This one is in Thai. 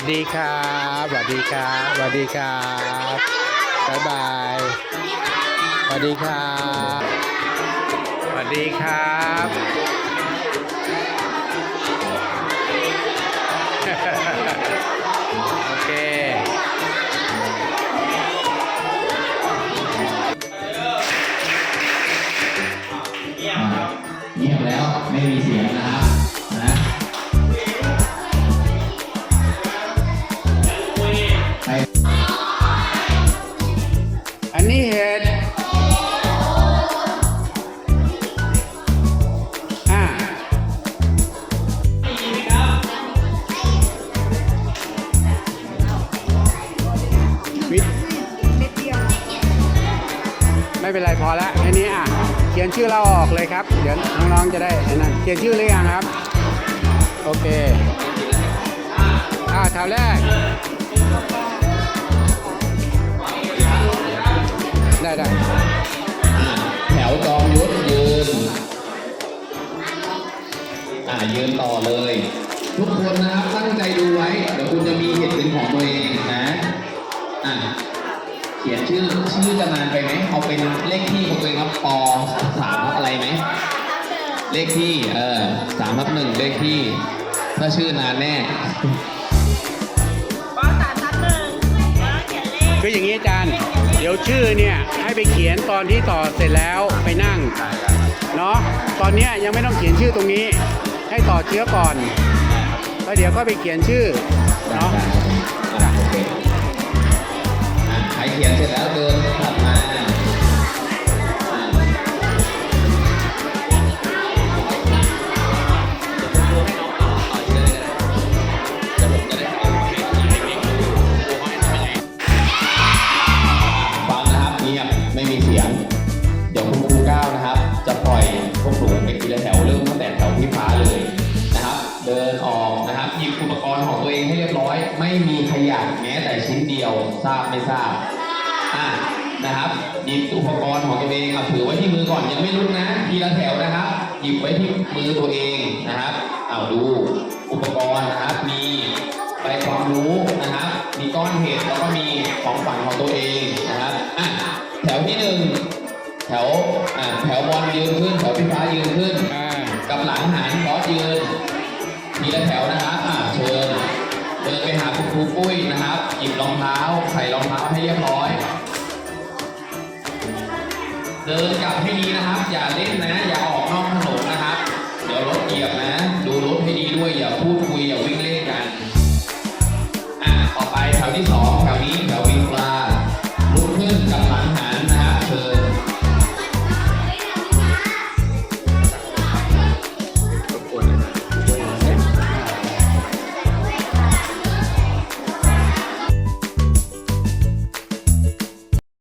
วัสดีครับสวัสดีครับสวัสดีครับบ๊ายบายสวัสดีครับสวัสดีครับ วิไม่เป็นไรพอละแค่นี้อะ เขียนชื่อเราออกเลยครับ เดี๋ยวน้องๆจะได้ไอ้นั่นเขียนชื่อหรือยังครับ โอเค อ่าแถวแรก ได้ได้แถวจอมยุทธยืน อ่ายืนต่อเลย ทุกคนนะครับตั้งใจดูไว้ เดี๋ยวคุณจะมีเหตุผลของตัวเองนะ อะเขียนชื่อชื่อจะนานไปไหมเอาเป็นเลขที่ของตัวเองครับปสามทับอะไรไหมเลขที่เออสามทับหนึ่งเลขที่ ถ้าชื่อนานแน่ปสามทับหนึ่งแล้วเขียนเลขคืออย่างนี้อาจารย์ เดี๋ยวชื่อเนี่ยให้ไปเขียนตอนที่ต่อเสร็จแล้วไปนั่งเนาะตอนเนี้ยยังไม่ต้องเขียนชื่อตรงนี้ ให้ต่อเชื้อก่อนแล้วเดี๋ยวก็ไปเขียนชื่อได้เนาะได้อะโอ เขียนเสร็จแล้วเดินถัดมาอะฟังนะครับเงียบไม่มีเสียง เดี๋ยวคุณครูก้าวนะครับ จะปล่อยพวกหนูไปทีละแถวเริ่มตั้งแต่แถวพี่ฟ้าเลยนะครับ เดินออกนะครับหยิบอุปกรณ์ของตัวเองให้เรียบร้อย ไม่มีขยะแม้แต่ชิ้นเดียวทราบไม่ทราบ อะนะครับหยิบอุปกรณ์ของตัวเองเอาถือไว้ที่มือก่อนยังไม่ลุกนะทีละแถวนะครับ หยิบไว้ที่มือตัวเองนะครับเอาดูอุปกรณ์นะครับมีใบความรู้นะครับ มีก้อนเห็ดแล้วก็มีของฝันของตัวเองนะครับอะแถวที่หนึ่งแถวอ่าแถวบอลยืนขึ้นแถวพี่ฟ้ายืนขึ้นอ่ากับหลังหันบอสยืนทีละแถวนะครับอ่าเชิญเดินไปหาคุณครูปุ้ยนะครับ หยิบรองเท้าใส่รองเท้าให้เรียบร้อย เดินกลับให้ดีนะครับ อย่าเล่นนะ อย่าออกนอกถนนนะครับ เดี๋ยวรถเหยียบนะ